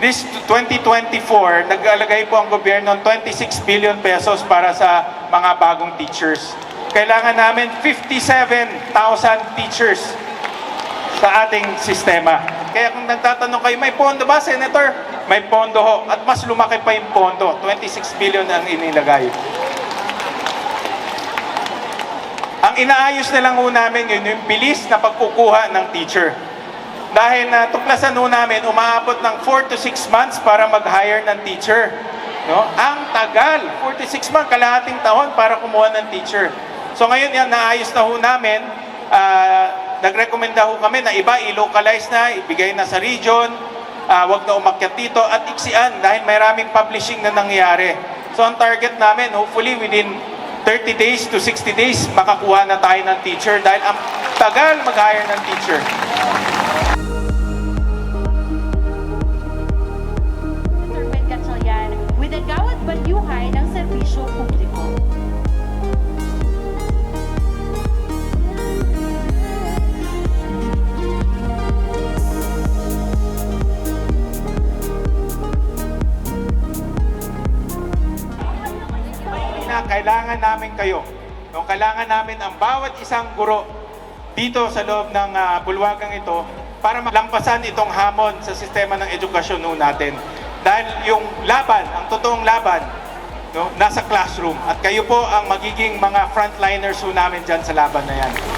this 2024, nag-alagay po ang gobyerno ng 26 billion pesos para sa mga bagong teachers. Kailangan namin 57,000 teachers sa ating sistema. Kaya kung nagtatanong kayo, may pondo ba, Senator? May pondo ho. At mas lumaki pa yung pondo. 26 billion ang inilagay. Ang inaayos na lang ho namin yun, yung bilis na pagkukuha ng teacher. Dahil na tuklasan ho namin, umaabot ng 4 to 6 months para mag-hire ng teacher. No? Ang tagal, 4 to 6 months, kalahating taon para kumuha ng teacher. So ngayon yan, naayos na ho namin. Ah, nagrekomenda ho kami na iba, i-localize na, ibigay na sa region, ah, wag na umakyat dito, at iksian dahil maraming publishing na nangyayari. So ang target namin, hopefully within 30 days to 60 days, makakuha na tayo ng teacher dahil ang tagal mag-hire ng teacher. Gawad balyuhay ng serbisyo publiko. kailangan namin kayo. No, kailangan namin ang bawat isang guro dito sa loob ng ah, bulwagang ito para malampasan itong hamon sa sistema ng edukasyon no natin. Dahil yung laban, ang totoong laban, no, nasa classroom. At kayo po ang magiging mga frontliners ho namin dyan sa laban na yan.